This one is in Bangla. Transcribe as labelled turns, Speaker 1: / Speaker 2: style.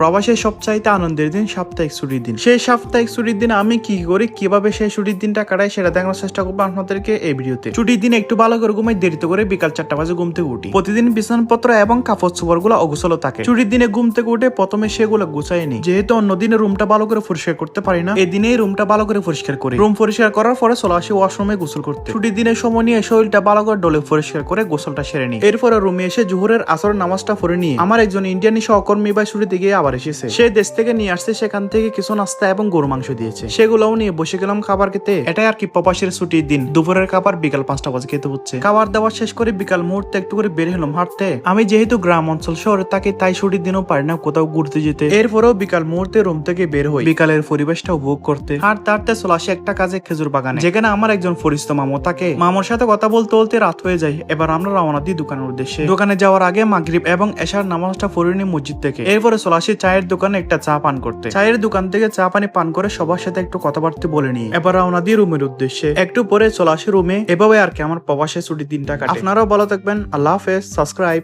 Speaker 1: প্রবাসের সবচাইতে আনন্দের দিন সাপ্তাহিক ছুটির দিন। সেই সাপ্তাহিক ছুটির দিন আমি কি করি, কীভাবে সেই ছুটির দিনটা কাটাই সেটা দেখানোর চেষ্টা করব আপনাদেরকে এই ভিডিওতে। ছুটির দিন একটু ভালো করে ঘুমাই, দেরিতে করে বিকাল চারটা বাজে ঘুম থেকে উঠি। প্রতিদিন বিছানাপত্র এবং কাপড় চোপড়গুলো অগোছালো থাকে। ছুটির দিনে ঘুম থেকে উঠে প্রথমে সেগুলো গুছাই নি যেহেতু অন্যদিনে রুমটা ভালো করে পরিষ্কার করতে পারি না, এদিনেই রুমটা ভালো করে পরিষ্কার করি। রুম পরিষ্কার করার পরে চলে আসি ওয়াশরুমে গোসল করতে। ছুটির দিনের সময় নিয়ে শরীরটা ভালো করে ডলে পরিষ্কার করে গোসলটা সেরে নি এরপরে রুমে এসে জোহরের আসর নামাজটা পড়ে নিয়ে আমার একজন ইন্ডিয়ানি সহকর্মী বা ছুটিতে গিয়ে আবার এসেছে। সে দেশ থেকে নিয়ে আসছে, সেখান থেকে কিছু নাস্তা এবং গরু মাংস দিয়েছে। সেগুলোও নিয়ে বসে গেলাম খাবার খেতে। এটাই আর কি প্রবাসের ছুটির দিন। দুপুরের খাবার বিকাল পাঁচটা বাজে খেতে হচ্ছে। খাবার দাবার শেষ করে বিকাল মুহূর্তে একটু করে বের হলাম হাঁটতে। আমি যেহেতু গ্রাম অঞ্চল শহরে থাকি, তাই ছুটির দিনও পারি না কোথাও ঘুরতে যেতে। এরপরেও বিকাল মুহূর্তে রুম থেকে বের হই। বিকালের পরিবেশটা উপভোগ করতে। আর তারতে চলে আসি একটা কাজে, খেজুর বাগানে। যেখানে আমার একজন পরিচিত মামু থাকে। মামুর সাথে কথা বলতে বলতে রাত হয়ে যায়। এবার আমরা রওনা দিই দোকানের উদ্দেশ্যে। দোকানে যাওয়ার আগে মাগরিব এবং এশার নামাজটা পড়ে মসজিদ থেকে। এরপরে চলে আসি চায়ের দোকানে একটা চা পান করতে। চায়ের দোকান থেকে চা পানি পান করে সবার সাথে একটু কথাবার্তা বলে নিই। এবার রওনা দিয়ে রুমের উদ্দেশ্যে। একটু পরে চলে আসে রুমে। এভাবে আর কি আমার প্রবাসে ছুটির দিনটা কাটে। আপনারাও ভালো থাকবেন। আল্লাহ হাফেজ। সাবস্ক্রাইব।